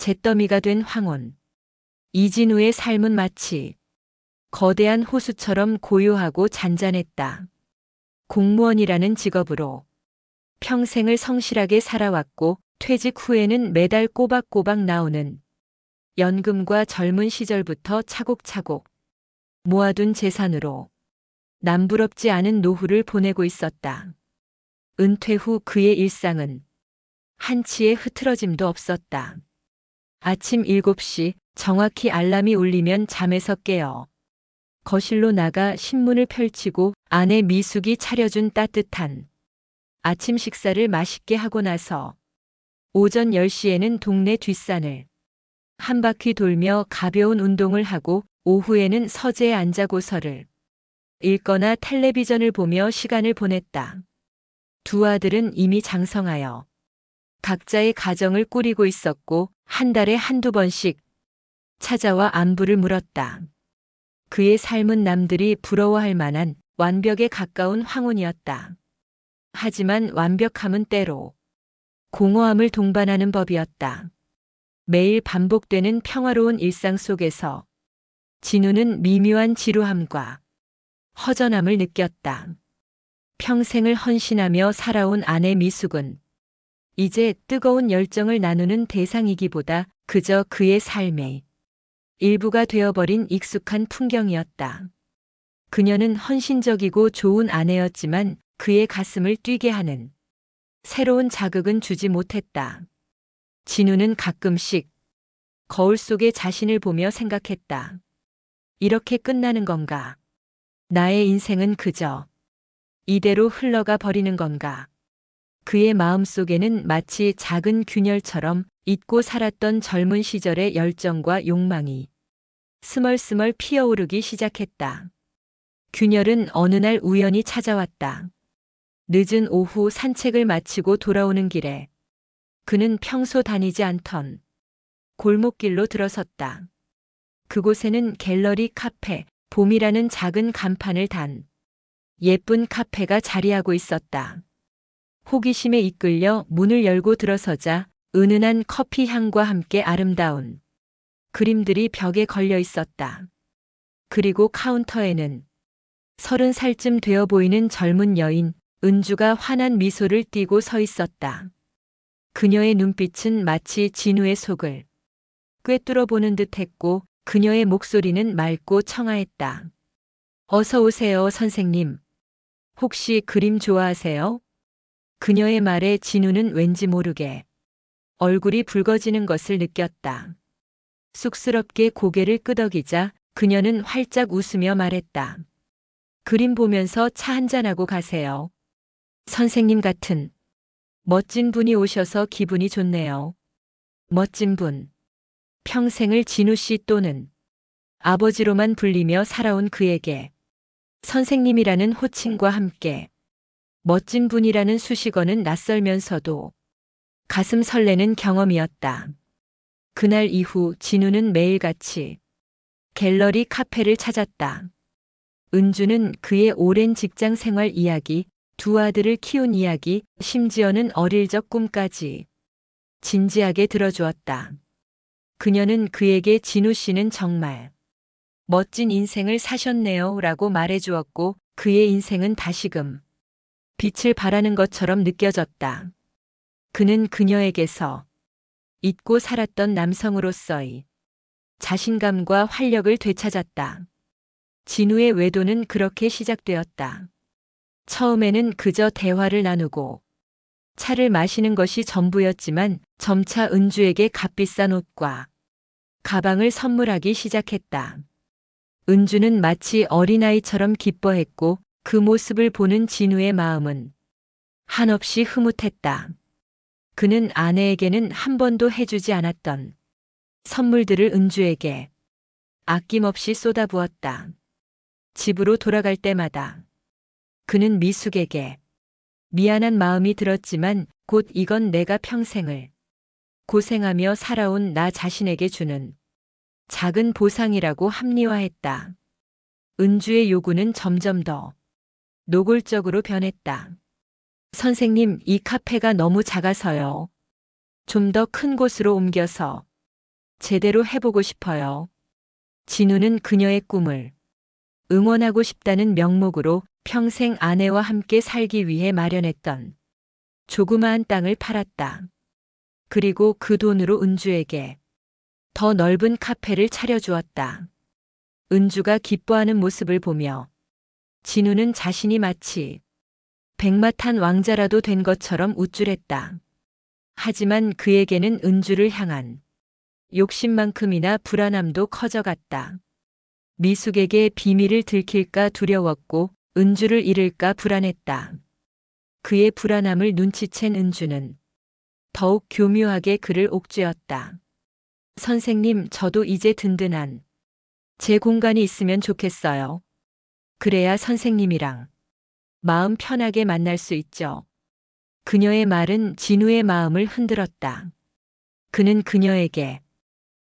잿더미가 된 황혼. 이진우의 삶은 마치 거대한 호수처럼 고요하고 잔잔했다. 공무원이라는 직업으로 평생을 성실하게 살아왔고 퇴직 후에는 매달 꼬박꼬박 나오는 연금과 젊은 시절부터 차곡차곡 모아둔 재산으로 남부럽지 않은 노후를 보내고 있었다. 은퇴 후 그의 일상은 한치의 흐트러짐도 없었다. 아침 7시 정확히 알람이 울리면 잠에서 깨어 거실로 나가 신문을 펼치고 아내 미숙이 차려준 따뜻한 아침 식사를 맛있게 하고 나서 오전 10시에는 동네 뒷산을 한 바퀴 돌며 가벼운 운동을 하고 오후에는 서재에 앉아 고서를 읽거나 텔레비전을 보며 시간을 보냈다. 두 아들은 이미 장성하여 각자의 가정을 꾸리고 있었고 한 달에 한두 번씩 찾아와 안부를 물었다. 그의 삶은 남들이 부러워할 만한 완벽에 가까운 황혼이었다. 하지만 완벽함은 때로 공허함을 동반하는 법이었다. 매일 반복되는 평화로운 일상 속에서 진우는 미묘한 지루함과 허전함을 느꼈다. 평생을 헌신하며 살아온 아내 미숙은 이제 뜨거운 열정을 나누는 대상이기보다 그저 그의 삶의 일부가 되어버린 익숙한 풍경이었다. 그녀는 헌신적이고 좋은 아내였지만 그의 가슴을 뛰게 하는 새로운 자극은 주지 못했다. 진우는 가끔씩 거울 속에 자신을 보며 생각했다. 이렇게 끝나는 건가? 나의 인생은 그저 이대로 흘러가 버리는 건가? 그의 마음 속에는 마치 작은 균열처럼 잊고 살았던 젊은 시절의 열정과 욕망이 스멀스멀 피어오르기 시작했다. 균열은 어느 날 우연히 찾아왔다. 늦은 오후 산책을 마치고 돌아오는 길에 그는 평소 다니지 않던 골목길로 들어섰다. 그곳에는 갤러리 카페, 봄이라는 작은 간판을 단 예쁜 카페가 자리하고 있었다. 호기심에 이끌려 문을 열고 들어서자 은은한 커피 향과 함께 아름다운 그림들이 벽에 걸려 있었다. 그리고 카운터에는 서른 살쯤 되어 보이는 젊은 여인 은주가 환한 미소를 띠고 서 있었다. 그녀의 눈빛은 마치 진우의 속을 꿰뚫어 보는 듯 했고 그녀의 목소리는 맑고 청아했다. 어서 오세요, 선생님. 혹시 그림 좋아하세요? 그녀의 말에 진우는 왠지 모르게 얼굴이 붉어지는 것을 느꼈다. 쑥스럽게 고개를 끄덕이자 그녀는 활짝 웃으며 말했다. 그림 보면서 차 한잔하고 가세요. 선생님 같은 멋진 분이 오셔서 기분이 좋네요. 멋진 분. 평생을 진우 씨 또는 아버지로만 불리며 살아온 그에게 선생님이라는 호칭과 함께 멋진 분이라는 수식어는 낯설면서도 가슴 설레는 경험이었다. 그날 이후 진우는 매일같이 갤러리 카페를 찾았다. 은주는 그의 오랜 직장 생활 이야기, 두 아들을 키운 이야기, 심지어는 어릴 적 꿈까지 진지하게 들어주었다. 그녀는 그에게 진우 씨는 정말 멋진 인생을 사셨네요 라고 말해주었고 그의 인생은 다시금 빛을 발하는 것처럼 느껴졌다. 그는 그녀에게서 잊고 살았던 남성으로서의 자신감과 활력을 되찾았다. 진우의 외도는 그렇게 시작되었다. 처음에는 그저 대화를 나누고 차를 마시는 것이 전부였지만 점차 은주에게 값비싼 옷과 가방을 선물하기 시작했다. 은주는 마치 어린아이처럼 기뻐했고 그 모습을 보는 진우의 마음은 한없이 흐뭇했다. 그는 아내에게는 한 번도 해주지 않았던 선물들을 은주에게 아낌없이 쏟아부었다. 집으로 돌아갈 때마다 그는 미숙에게 미안한 마음이 들었지만 곧 이건 내가 평생을 고생하며 살아온 나 자신에게 주는 작은 보상이라고 합리화했다. 은주의 요구는 점점 더 노골적으로 변했다. 선생님, 이 카페가 너무 작아서요. 좀 더 큰 곳으로 옮겨서 제대로 해보고 싶어요. 진우는 그녀의 꿈을 응원하고 싶다는 명목으로 평생 아내와 함께 살기 위해 마련했던 조그마한 땅을 팔았다. 그리고 그 돈으로 은주에게 더 넓은 카페를 차려주었다. 은주가 기뻐하는 모습을 보며 진우는 자신이 마치 백마탄 왕자라도 된 것처럼 우쭐했다. 하지만 그에게는 은주를 향한 욕심만큼이나 불안함도 커져갔다. 미숙에게 비밀을 들킬까 두려웠고 은주를 잃을까 불안했다. 그의 불안함을 눈치챈 은주는 더욱 교묘하게 그를 옥죄었다. 선생님, 저도 이제 든든한 제 공간이 있으면 좋겠어요. 그래야 선생님이랑 마음 편하게 만날 수 있죠. 그녀의 말은 진우의 마음을 흔들었다. 그는 그녀에게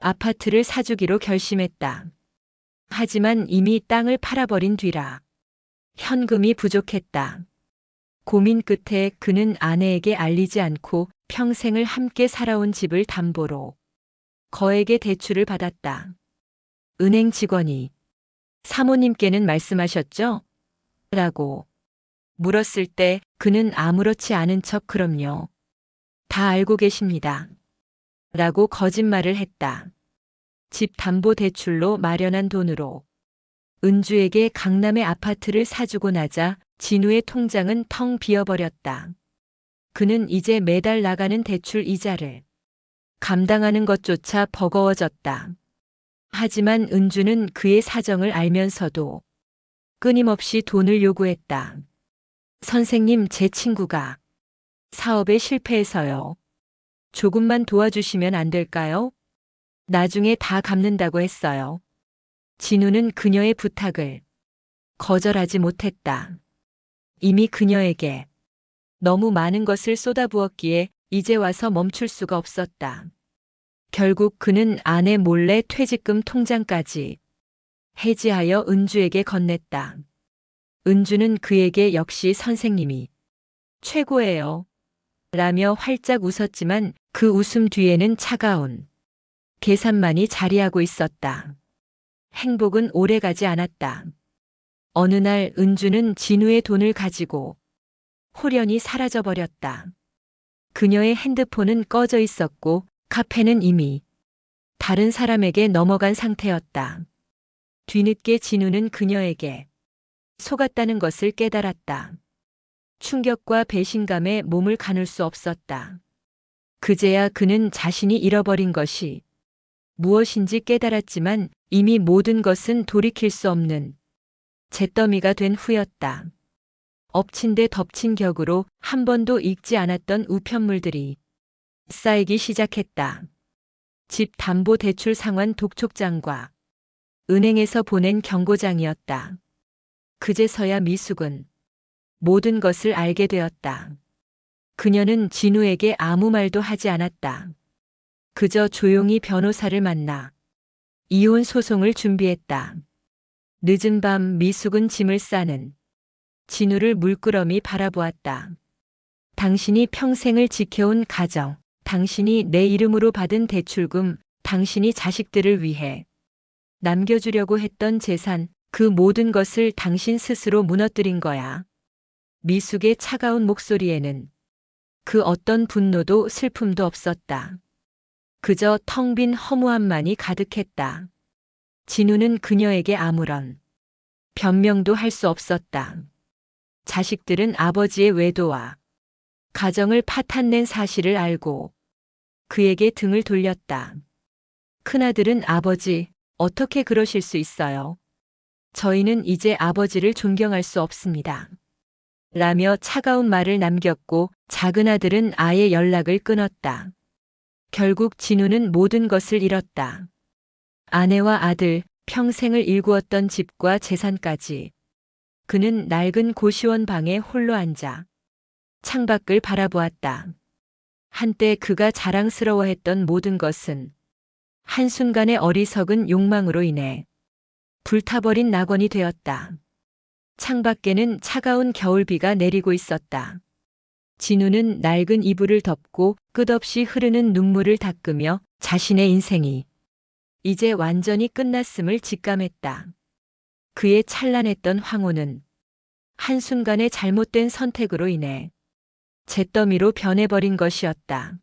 아파트를 사주기로 결심했다. 하지만 이미 땅을 팔아버린 뒤라 현금이 부족했다. 고민 끝에 그는 아내에게 알리지 않고 평생을 함께 살아온 집을 담보로 거액의 대출을 받았다. 은행 직원이 사모님께는 말씀하셨죠? 라고 물었을 때 그는 아무렇지 않은 척 그럼요. 다 알고 계십니다. 라고 거짓말을 했다. 집 담보 대출로 마련한 돈으로 은주에게 강남의 아파트를 사주고 나자 진우의 통장은 텅 비어버렸다. 그는 이제 매달 나가는 대출 이자를 감당하는 것조차 버거워졌다. 하지만 은주는 그의 사정을 알면서도 끊임없이 돈을 요구했다. 선생님, 제 친구가 사업에 실패해서요. 조금만 도와주시면 안 될까요? 나중에 다 갚는다고 했어요. 진우는 그녀의 부탁을 거절하지 못했다. 이미 그녀에게 너무 많은 것을 쏟아부었기에 이제 와서 멈출 수가 없었다. 결국 그는 아내 몰래 퇴직금 통장까지 해지하여 은주에게 건넸다. 은주는 그에게 역시 선생님이 최고예요. 라며 활짝 웃었지만 그 웃음 뒤에는 차가운 계산만이 자리하고 있었다. 행복은 오래 가지 않았다. 어느 날 은주는 진우의 돈을 가지고 호련히 사라져버렸다. 그녀의 핸드폰은 꺼져 있었고 카페는 이미 다른 사람에게 넘어간 상태였다. 뒤늦게 진우는 그녀에게 속았다는 것을 깨달았다. 충격과 배신감에 몸을 가눌 수 없었다. 그제야 그는 자신이 잃어버린 것이 무엇인지 깨달았지만 이미 모든 것은 돌이킬 수 없는 잿더미가 된 후였다. 엎친 데 덮친 격으로 한 번도 익지 않았던 우편물들이 쌓이기 시작했다. 집 담보 대출 상환 독촉장과 은행에서 보낸 경고장이었다. 그제서야 미숙은 모든 것을 알게 되었다. 그녀는 진우에게 아무 말도 하지 않았다. 그저 조용히 변호사를 만나 이혼 소송을 준비했다. 늦은 밤 미숙은 짐을 싸는 진우를 물끄러미 바라보았다. 당신이 평생을 지켜온 가정, 당신이 내 이름으로 받은 대출금, 당신이 자식들을 위해 남겨주려고 했던 재산, 그 모든 것을 당신 스스로 무너뜨린 거야. 미숙의 차가운 목소리에는 그 어떤 분노도 슬픔도 없었다. 그저 텅 빈 허무함만이 가득했다. 진우는 그녀에게 아무런 변명도 할 수 없었다. 자식들은 아버지의 외도와 가정을 파탄낸 사실을 알고 그에게 등을 돌렸다. 큰아들은 아버지, 어떻게 그러실 수 있어요? 저희는 이제 아버지를 존경할 수 없습니다. 라며 차가운 말을 남겼고 작은 아들은 아예 연락을 끊었다. 결국 진우는 모든 것을 잃었다. 아내와 아들, 평생을 일구었던 집과 재산까지. 그는 낡은 고시원 방에 홀로 앉아 창밖을 바라보았다. 한때 그가 자랑스러워했던 모든 것은 한순간의 어리석은 욕망으로 인해 불타버린 낙원이 되었다. 창밖에는 차가운 겨울비가 내리고 있었다. 진우는 낡은 이불을 덮고 끝없이 흐르는 눈물을 닦으며 자신의 인생이 이제 완전히 끝났음을 직감했다. 그의 찬란했던 황혼은 한순간의 잘못된 선택으로 인해 잿더미로 변해버린 것이었다.